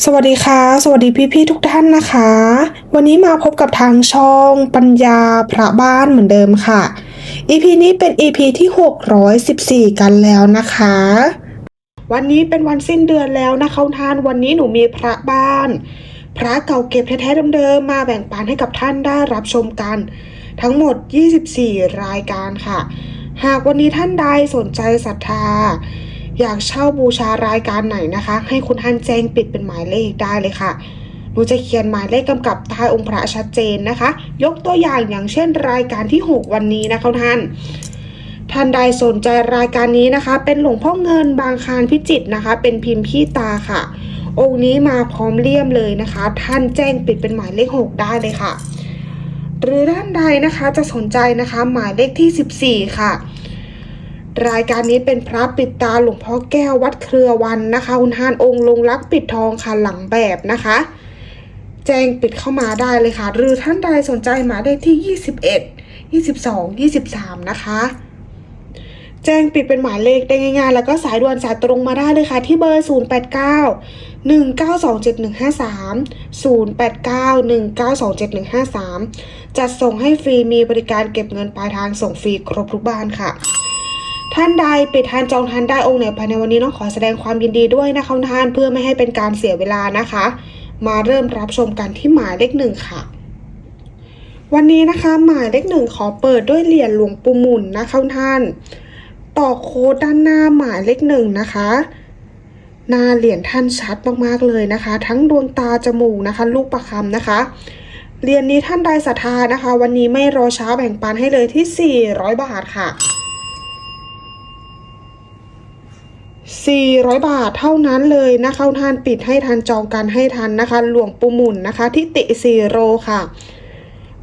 สวัสดีค่ะ สวัสดีพี่ๆทุกท่านนะคะ วันนี้มาพบกับทางช่องปัญญาพระบ้านเหมือนเดิมค่ะ EP นี้เป็น EP ที่ 614 กันแล้วนะคะ วันนี้เป็นวันสิ้นเดือนแล้วนะคะท่านวันนี้หนูมีพระบ้าน พระเก่าเก็บแท้ๆเดิมๆมาแบ่งปันให้กับท่านได้รับชมกัน ทั้งหมด 24 รายการค่ะ หากวันนี้ท่านใดสนใจศรัทธา อยากเช่าบูชารายการไหนนะคะ ให้คุณท่านแจ้งปิดเป็นหมายเลขได้เลยค่ะหนูจะเขียนหมายเลขกำกับใต้องค์พระชัดเจนนะคะ ยกตัวอย่างอย่างเช่นรายการที่ 6 วันนี้นะคะท่าน ท่านใดสนใจรายการนี้นะคะ เป็นหลวงพ่อเงินบางคารพิจิตรนะคะ เป็นพิมพ์ขี้ตาค่ะ องค์นี้มาพร้อมเลี่ยมเลยนะคะ ท่านแจ้งปิดเป็นหมายเลข 6 ได้เลยค่ะ หรือด้านใดนะคะจะสนใจนะคะหมายเลขที่ 14 ค่ะ รายการนี้เป็นพระปิดตาหลวงพ่อแก้ววัดเครือวันนะคะคุณทานองค์ลงรักปิดทองค่ะหลังแบบนะคะ แจ้งปิดเข้ามาได้เลยค่ะ หรือท่านใดสนใจหมายเลขที่ 21 22 23 นะคะ แจ้งปิดเป็นหมายเลขได้ง่ายๆ แล้วก็สายด่วนสายตรงมาได้เลยค่ะ ที่เบอร์ 089 1927153 089 1927153 จัดส่งให้ฟรีมีบริการเก็บเงินปลายทางส่งฟรีครบทุกบ้านค่ะ ท่านใดปิดทานจองทานได้องค์ไหนภายในวันนี้น้องขอแสดงความยินดีด้วยนะคะท่านเพื่อไม่ให้เป็นการเสียเวลานะคะ มาเริ่มรับชมกันที่หมายเลขหนึ่งค่ะ วันนี้นะคะหมายเลขหนึ่งขอเปิดด้วยเหรียญหลวงปู่หมุนนะคะท่าน ต่อโค้ดด้านหน้าหมายเลขหนึ่งนะคะหน้าเหรียญท่านชัดมากๆเลยนะคะ ทั้งดวงตาจมูกนะคะ ลูกประคำนะคะเหรียญนี้ท่านใดศรัทธานะคะ วันนี้ไม่รอช้าแบ่งปันให้เลยที่ 400 บาทค่ะ 400 บาทเท่านั้นเลยนะคะท่านปิดให้ทันจองกันให้ทันนะคะ หลวงปู่หมุนนะคะที่ติซีโรค่ะ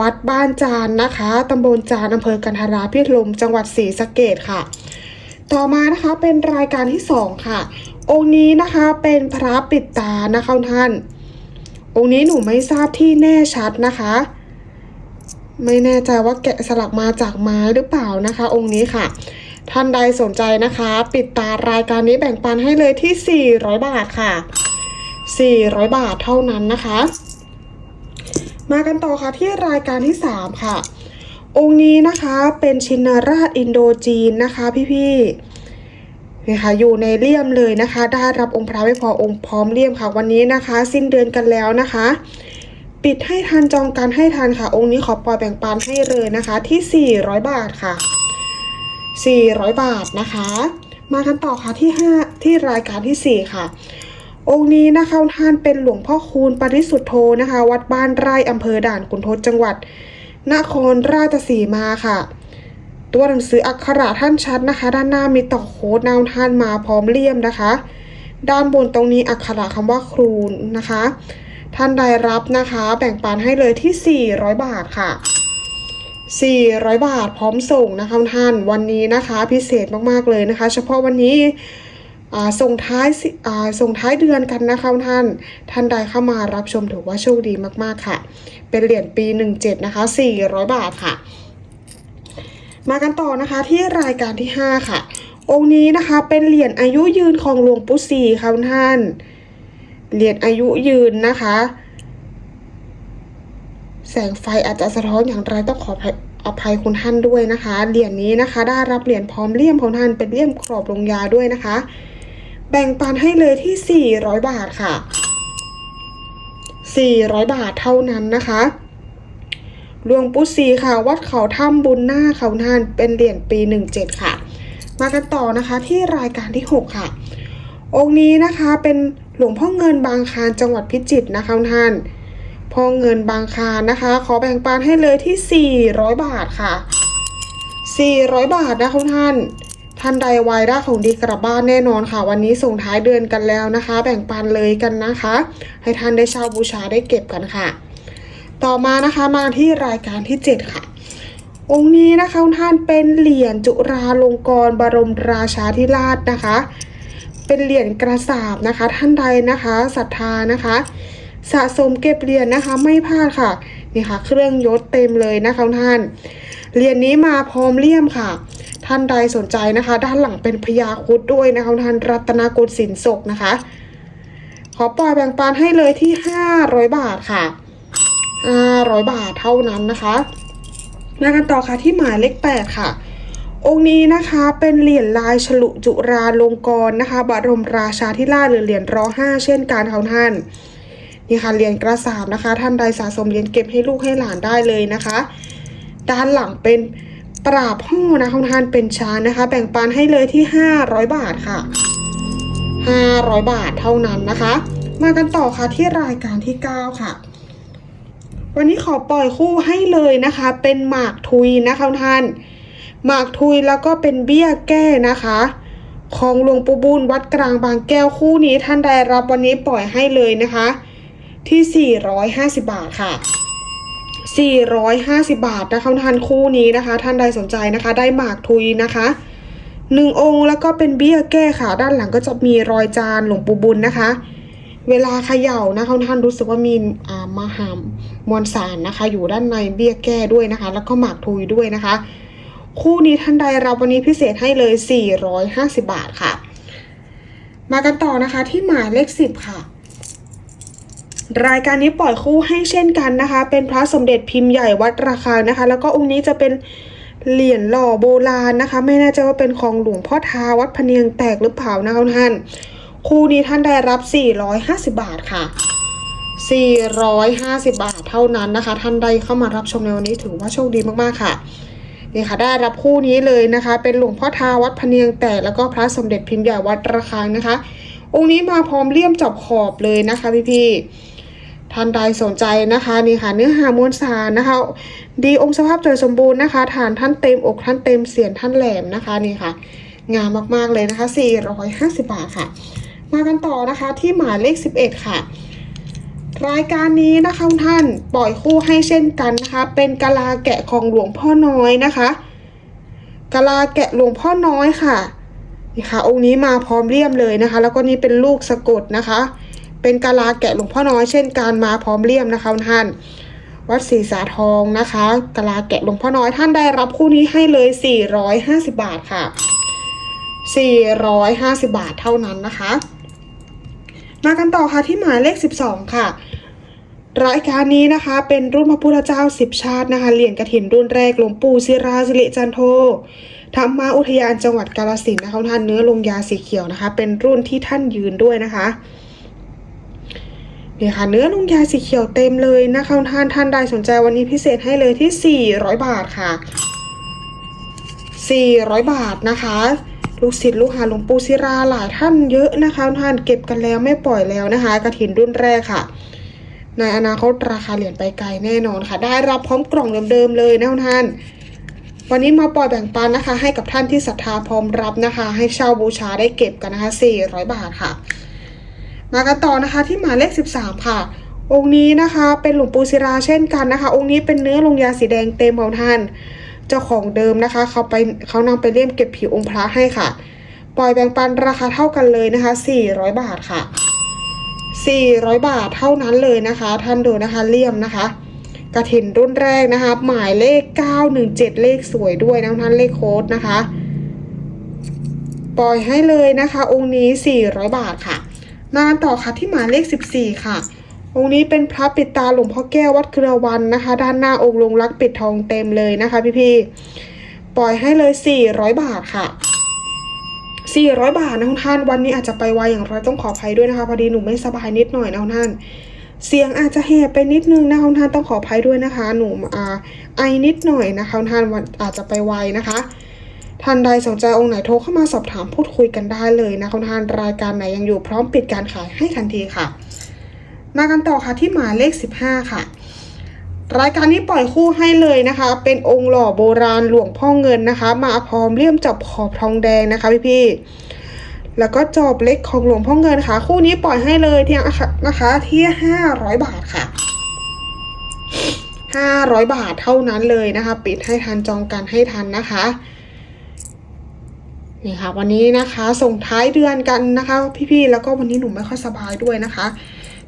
วัดบ้านจานนะคะตำบลจานอำเภอกันทราพิลมจังหวัดศรีสะเกดค่ะ ต่อมานะคะเป็นรายการที่สองค่ะ องค์นี้นะคะเป็นพระปิดตานะคะท่าน องค์นี้หนูไม่ทราบที่แน่ชัดนะคะ ไม่แน่ใจว่าแกะสลักมาจากไม้หรือเปล่านะคะ องค์นี้ค่ะ ท่านใดสนใจนะคะ ปิดตารายการนี้แบ่งปันให้เลยที่ 400 บาทค่ะ 400 บาทเท่านั้นนะคะ มากันต่อค่ะที่รายการที่ 3 ค่ะ องค์นี้นะคะเป็นชินราชอินโดจีนนะคะพี่ๆนี่ค่ะอยู่ในเลี่ยมเลยนะคะ ได้รับองค์พระไม่พอองค์พร้อมเลี่ยมค่ะ วันนี้นะคะ สิ้นเดือนกันแล้วนะคะปิดให้ทันจองกันให้ทันค่ะ องค์นี้ขอปล่อยแบ่งปันให้เลยนะคะที่ 400 บาทค่ะ 400 บาทนะคะ มากันต่อค่ะที่ 5 ที่รายการที่ 4 ค่ะ องค์นี้นะคะท่านเป็นหลวงพ่อคูณปริสุทธโธนะคะ วัดบ้านไร่อำเภอด่านขุนทดจังหวัด นครราชสีมาค่ะ ตัวหนังสืออักขระท่านชัดนะคะ ด้านหน้ามีต่อโค้ดนาวท่านมาพร้อมเลี่ยมนะคะ ด้านบนตรงนี้อักขระคำว่าครูนะคะ ท่านใดรับนะคะ แบ่งปันให้เลยที่ 400 บาทค่ะ 400 บาทพร้อมส่งนะคะท่านวันนี้นะคะพิเศษมากๆเลยนะคะ เฉพาะวันนี้ส่งท้ายสิอ่าส่งท้ายเดือนกันนะคะท่าน ท่านใดเข้ามารับชมถือว่าโชคดีมากๆค่ะ เป็นเหรียญปี 17 นะคะ 400 บาทค่ะ มากันต่อนะคะที่รายการที่ 5 ค่ะ องค์นี้นะคะเป็นเหรียญอายุยืนของหลวงปู่ศรีค่ะท่าน เหรียญอายุยืนนะคะ แสงไฟอาจจะสะท้อนอย่างไรต้องขออภัยคุณท่านด้วยนะคะ เหรียญนี้นะคะ ได้รับเหรียญพร้อมเลี่ยมของท่านเป็นเลี่ยมกรอบลงยาด้วยนะคะ แบ่งปันให้เลยที่ 400 บาทค่ะ 400 บาทเท่านั้นนะคะหลวงปู่ศรีค่ะ วัดเขาถ้ำบุญหน้าเขาท่านเป็นเหรียญปี 17 ค่ะ มากันต่อนะคะที่รายการที่ 6 ค่ะ องค์นี้นะคะเป็นหลวงพ่อเงินบางคารจังหวัดพิจิตรนะคะท่าน พ่อเงินบางคานะคะ ขอแบ่งปันให้เลยที่ 400 บาทค่ะ 400 บาทนะคะท่าน ท่านใดไวได้ของดีกลับบ้านแน่นอนค่ะ วันนี้ส่งท้ายเดือนกันแล้วนะคะ แบ่งปันเลยกันนะคะ ให้ท่านได้เช่าบูชาได้เก็บกันค่ะ ต่อมานะคะมาที่รายการที่ 7 ค่ะ องค์นี้นะคะท่านเป็นเหรียญจุฬาลงกรบรมราชาธิราชนะคะ เป็นเหรียญกระสาบนะคะ ท่านใดนะคะศรัทธานะคะ สะสมเก็บเหรียญนะคะ ไม่พลาดค่ะนี่ค่ะ เครื่องยศเต็มเลยนะคะท่านเหรียญนี้มาพร้อมเลี่ยมค่ะ ท่านใดสนใจนะคะ ด้านหลังเป็นพญาคุดด้วยนะคะท่านรัตนโกสินทร์ศกนะคะ ขอปล่อยแบ่งปันให้เลยที่ 500 บาทค่ะ500 บาทเท่านั้นนะคะมากันต่อค่ะที่หมายเลข8ค่ะองค์นี้นะคะเป็นเหรียญลายฉลุจุราลงกรณ์นะคะ บรมราชาธิราชหรือเหรียญรอห้าเช่นการเขาท่าน นี่ค่ะเหรียญกระสาบนะคะ ท่านใดสะสมเหรียญเก็บให้ลูกให้หลานได้เลยนะคะ ด้านหลังเป็นปราบห่อนะของท่านเป็นชางนะคะ แบ่งปันให้เลยที่ 500 บาทค่ะ 500 บาทเท่านั้นนะคะ มากันต่อค่ะที่รายการที่ 9 ค่ะ วันนี้ขอปล่อยคู่ให้เลยนะคะ เป็นหมากทุยนะคะท่านหมากทุยแล้วก็เป็นเบี้ยแก้นะคะ ของหลวงปู่บุญวัดกลางบางแก้วคู่นี้ท่านใดรับวันนี้ปล่อยให้เลยนะคะ ที่ 450 บาทค่ะ 450 บาทนะคะท่านคู่นี้นะคะ ท่านใดสนใจนะคะ ได้หมากทุยนะคะหนึ่งองค์แล้วก็เป็นเบี้ยแก้ค่ะ ด้านหลังก็จะมีรอยจานหลวงปู่บุญนะคะ เวลาเขย่านะคะท่านรู้สึกว่ามีอามหามวลสารนะคะ อยู่ด้านในเบี้ยแก้ด้วยนะคะ แล้วก็หมากทุยด้วยนะคะ คู่นี้ท่านใดรับวันนี้พิเศษให้เลย 450 บาทค่ะ มากันต่อนะคะที่หมายเลข 10 ค่ะ รายการนี้ปล่อยคู่ให้เช่นกันนะคะ เป็นพระสมเด็จพิมพ์ใหญ่วัดระฆังนะคะ แล้วก็องค์นี้จะเป็นเหรียญหล่อโบราณนะคะ ไม่แน่ใจว่าเป็นของหลวงพ่อทาวัดพเนียงแตกหรือเปล่านะคะท่าน คู่นี้ท่านได้รับ 450 บาทค่ะ 450 บาทเท่านั้นนะคะ ท่านใดเข้ามารับชมในวันนี้ถือว่าโชคดีมากๆค่ะนี่ค่ะได้รับคู่นี้เลยนะคะ เป็นหลวงพ่อทาวัดพเนียงแตกแล้วก็พระสมเด็จพิมพ์ใหญ่วัดระฆังนะคะ องค์นี้มาพร้อมเลี่ยมจับขอบเลยนะคะพี่ๆ ท่านใดสนใจนะคะนี่ค่ะเนื้อหามวลสารนะคะ ดีองค์สภาพโดยสมบูรณ์นะคะ ฐานท่านเต็มอกท่านเต็มเสียนท่านแหลมนะคะนี่ค่ะ งามมากๆเลยนะคะ 450 บาทค่ะ มากันต่อนะคะที่หมายเลข 11 ค่ะ รายการนี้นะคะท่านปล่อยคู่ให้เช่นกันนะคะ เป็นกะลาแกะของหลวงพ่อน้อยนะคะกะลาแกะหลวงพ่อน้อยค่ะนี่ค่ะ องค์นี้มาพร้อมเลี่ยมเลยนะคะ แล้วก็นี่เป็นลูกสะกดนะคะ เป็นกะลาแกะหลวงพ่อน้อยเช่นการมาพร้อมเลี่ยมนะคะท่าน วัดศรีสาทองนะคะกะลาแกะหลวงพ่อน้อยท่านได้รับคู่นี้ให้เลย 450 บาทค่ะ 450 บาทเท่านั้นนะคะ มากันต่อค่ะที่หมายเลข 12 ค่ะรายการนี้นะคะเป็นรุ่นพระพุทธเจ้าสิบชาตินะคะเหรียญกระถินรุ่นแรกหลวงปู่ศิราสิริจันโทธรรมาอุทยานจังหวัดกาฬสินนะคะท่านเนื้อลงยาสีเขียวนะคะ เป็นรุ่นที่ท่านยืนด้วยนะคะ เนี่ยค่ะเนื้อลงยาสีเขียวเต็มเลยนะคะท่านท่านใดสนใจวันนี้พิเศษให้เลยที่ 400 บาทค่ะ 400 บาทนะคะ ลูกศิษย์ลูกหาหลวงปู่ศิราหลายท่านเยอะนะคะท่านเก็บกันแล้วไม่ปล่อยแล้วนะคะกระถินรุ่นแรกค่ะ ในอนาคตราคาเหรียญไปไกลแน่นอนค่ะ ได้รับพร้อมกล่องเดิมๆเลยนะท่านวันนี้มาปล่อยแบ่งปันนะคะ ให้กับท่านที่ศรัทธาพร้อมรับนะคะ ให้เช่าบูชาได้เก็บกันนะคะ400 บาทค่ะ มากันต่อนะคะที่หมายเลข 13 ค่ะ องค์นี้นะคะเป็นหลวงปู่ศิราเช่นกันนะคะ องค์นี้เป็นเนื้อลงยาสีแดงเต็มของท่าน เจ้าของเดิมนะคะ เขาไปเขานำไปเลี่ยมเก็บผิวองค์พระให้ค่ะ ปล่อยแบ่งปันราคาเท่ากันเลยนะคะ 400 บาทค่ะ 400 บาทเท่านั้นเลยนะคะ ท่านดูนะคะเลี่ยมนะคะกระถินรุ่นแรกนะคะ หมายเลข 917 เลขสวยด้วยนะท่านเลขโค้ดนะคะ ปล่อยให้เลยนะคะ องค์นี้ 400 บาทค่ะ มาต่อค่ะที่หมายเลข 14 ค่ะ องค์นี้เป็นพระปิดตาหลวงพ่อแก้ววัดเครือวันนะคะ ด้านหน้าองค์ลงรักปิดทองเต็มเลยนะคะพี่ๆปล่อยให้เลย 400 บาทค่ะ 400 บาทนะคุณท่าน วันนี้อาจจะไปไวอย่างไรต้องขออภัยด้วยนะคะ พอดีหนูไม่สบายนิดหน่อยนะคุณท่าน เสียงอาจจะแหบไปนิดนึงนะคุณท่านต้องขออภัยด้วยนะคะ หนูอ่าไอนิดหน่อยนะคะคุณท่านวันอาจจะไปไวนะคะ ท่านใดสนใจองค์ไหนโทรเข้ามาสอบถามพูดคุยกันได้เลยนะคุณท่านรายการไหนยังอยู่พร้อมปิดการขายให้ทันทีค่ะ มากันต่อค่ะที่หมายเลข 15 ค่ะ รายการนี้ปล่อยคู่ให้เลยนะคะ เป็นองค์หล่อโบราณหลวงพ่อเงินนะคะ มาพร้อมเลี่ยมจับขอบทองแดงนะคะพี่ๆแล้วก็จอบเล็กของหลวงพ่อเงินค่ะ คู่นี้ปล่อยให้เลยที่นะคะที่500บาทค่ะ500บาทเท่านั้นเลยนะคะ ปิดให้ทันจองกันให้ทันนะคะ นี่ค่ะ วันนี้นะคะส่งท้ายเดือนกันนะคะ พี่ๆแล้วก็วันนี้หนูไม่ค่อยสบายด้วยนะคะ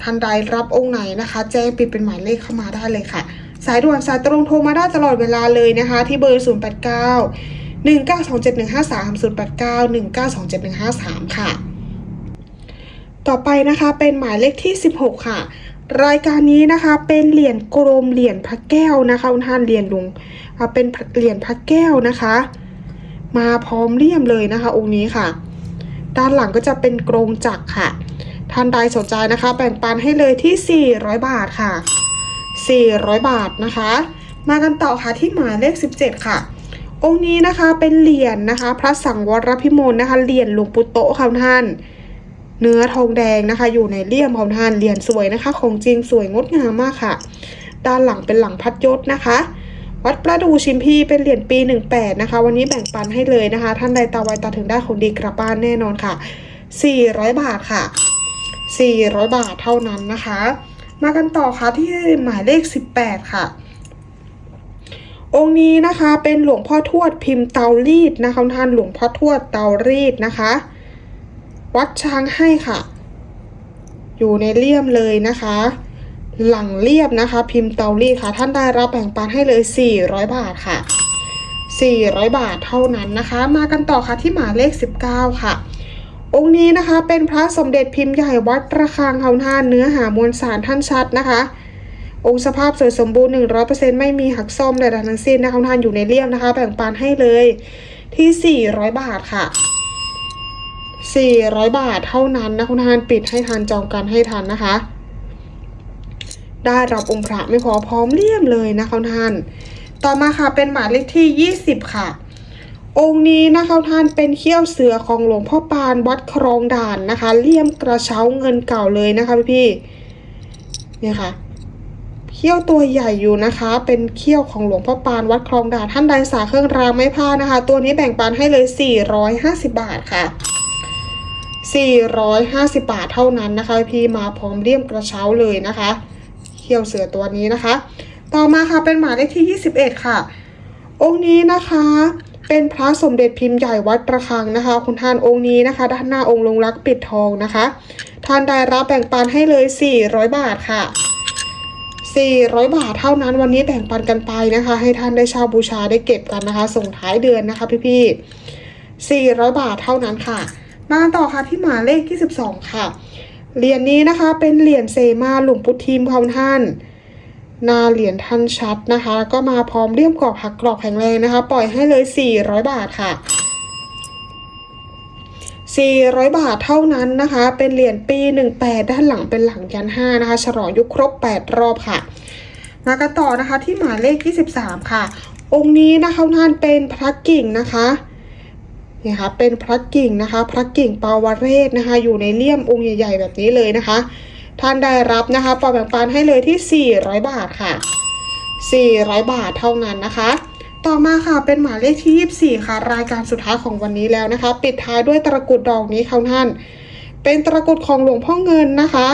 ท่านใดรับองค์ไหนนะคะ แจ้งปิดเป็นหมายเลขเข้ามาได้เลยค่ะ สายด่วนสายตรงโทรมาได้ตลอดเวลาเลยนะคะ ที่เบอร์ 0 8 9 1 9 2 7 1 5 3 0 8 9 1 9 2 7 1 5 3 ค่ะ ต่อไปนะคะเป็นหมายเลขที่ 16 ค่ะ รายการนี้นะคะเป็นเหรียญกรมเหรียญพระแก้วนะคะคุณท่านเหรียญหลวงเป็นเหรียญพระแก้วนะคะ มาพร้อมเลี่ยมเลยนะคะ องค์นี้ค่ะ ด้านหลังก็จะเป็นกรงจักรค่ะ ท่านใดสนใจนะคะ แบ่งปันให้เลยที่ 400 บาทค่ะ 400 บาทนะคะ มากันต่อค่ะที่หมายเลข 17 ค่ะ องค์นี้นะคะเป็นเหรียญนะคะ พระสังวรพิมลนะคะเหรียญหลวงปู่โตค่ะท่านเนื้อทองแดงนะคะ อยู่ในเลี่ยมของท่านเหรียญสวยนะคะ ของจริงสวยงดงามมากค่ะ ด้านหลังเป็นหลังพัดยศนะคะ วัดประดูชิมพีเป็นเหรียญปี 18 นะคะ วันนี้แบ่งปันให้เลยนะคะ ท่านใดตาไวตาถึงได้ของดีกลับบ้านแน่นอนค่ะ 400 บาทค่ะ 400 บาทเท่านั้นนะคะ มากันต่อค่ะที่หมายเลข 18 ค่ะ องค์นี้นะคะเป็นหลวงพ่อทวดพิมพ์เตารีดนะคะท่านหลวงพ่อทวดเตารีดนะคะ วัดช้างให้ค่ะ อยู่ในเลี่ยมเลยนะคะ หลังเรียบนะคะ พิมพ์เตารีดค่ะ ท่านได้รับแบ่งปันให้เลย 400 บาทค่ะ 400 บาทเท่านั้นนะคะ มากันต่อค่ะที่หมายเลข 19 ค่ะ องค์นี้นะคะเป็นพระสมเด็จพิมพ์ใหญ่วัดระฆังเขาท่านเนื้อหามวลสารท่านชัดนะคะ องค์สภาพสวยสมบูรณ์ 100%ไม่มีหักซ่อมใดๆทั้งสิ้นนะคะท่านอยู่ในเลี่ยมนะคะ แบ่งปันให้เลยที่ 400 บาทค่ะ400 บาทเท่านั้นนะคุณทานปิดให้ทานจองกันให้ทันนะคะ ได้รับองค์พระไม่พอพร้อมเลี่ยมเลยนะคะท่าน ต่อมาค่ะเป็นหมายเลขที่ 20 ค่ะ องค์นี้นะคะท่านเป็นเขี้ยวเสือของหลวงพ่อปานวัดครองด่านนะคะ เลี่ยมกระเช้าเงินเก่าเลยนะคะพี่พี่เนี่ยค่ะเขี้ยวตัวใหญ่อยู่นะคะ เป็นเขี้ยวของหลวงพ่อปานวัดคลองด่านท่านใดสาเครื่องรางไม่พลานะคะ ตัวนี้แบ่งปันให้เลย 450 บาทค่ะ 450 บาทเท่านั้นนะคะ พี่มาพร้อมเลี่ยมกระเช้าเลยนะคะ ขี้ยวเสือตัวนี้นะคะ ต่อมาค่ะเป็นหมายเลขที่ 21 ค่ะ องค์นี้นะคะ เป็นพระสมเด็จพิมพ์ใหญ่วัดประฆังนะคะ คุณท่านองค์นี้นะคะ ด้านหน้าองค์ลงรักปิดทองนะคะ ท่านได้รับแบ่งปันให้เลย 400 บาทค่ะ 400 บาทเท่านั้นวันนี้แบ่งปันกันไปนะคะ ให้ท่านได้เช่าบูชาได้เก็บกันนะคะ ส่งท้ายเดือนนะคะพี่ๆ400 บาทเท่านั้นค่ะ มาต่อค่ะที่หมายเลขที่12ค่ะ เหรียญนี้นะคะเป็นเหรียญเซมาหลวงพุทธีมของท่านนาเหรียญท่านชัดนะคะ ก็มาพร้อมเลี่ยมกรอบหักกรอบแข็งแรงนะคะ ปล่อยให้เลย 400 บาทค่ะ 400 บาทเท่านั้นนะคะ เป็นเหรียญปี 18 ด้านหลังเป็นหลังยัน5นะคะ ฉลองยุคครบ 8 รอบค่ะ มากันต่อนะคะที่หมายเลข 23 ค่ะ องค์นี้นะคะท่านเป็นพระกิ่งนะคะ นี่ยค่ะเป็นพระกิ่งนะคะ พระกิ่งปาวเรศนะคะ อยู่ในเลี่ยมองค์ใหญ่ ๆ แบบนี้เลยนะคะ ท่านได้รับนะคะปอแบ่งปันให้เลยที่ 400 บาทค่ะ 400 บาทเท่านั้นนะคะ ต่อมาค่ะเป็นหมายเลขที่ 24 ค่ะ รายการสุดท้ายของวันนี้แล้วนะคะ ปิดท้ายด้วยตะกรุดดอกนี้ค่ะท่าน เป็นตะกรุดของหลวงพ่อเงินนะคะ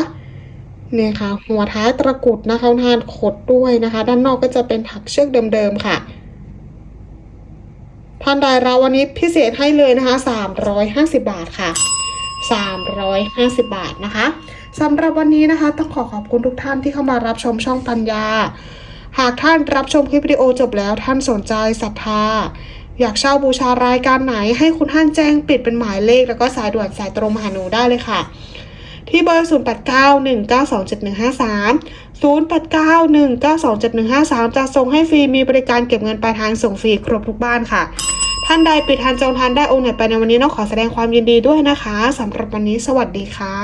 เนี่ยค่ะ หัวท้ายตะกรุดนะคะท่านขดด้วยนะคะ ด้านนอกก็จะเป็นถักเชือกเดิมๆค่ะ ท่านใดรับวันนี้พิเศษให้เลยนะคะ 350 บาทค่ะ 350 บาทนะคะสำหรับวันนี้นะคะ ต้องขอขอบคุณทุกท่านที่เข้ามารับชมช่องปัญญา หากท่านรับชมคลิปวิดีโอจบแล้วท่านสนใจศรัทธา อยากเช่าบูชารายการไหนให้คุณท่านแจ้งปิดเป็นหมายเลข แล้วก็สายด่วนสายตรงมาหาหนูได้เลยค่ะ ที่เบอร์ 0891927153 0891927153 จะส่งให้ฟรีมีบริการเก็บเงินปลายทางส่งฟรีครบทุกบ้านค่ะ ท่านใดปิดทันจองทันได้องค์ไหนไปในวันนี้น้องขอแสดงความยินดีด้วยนะคะสำหรับวันนี้สวัสดีค่ะ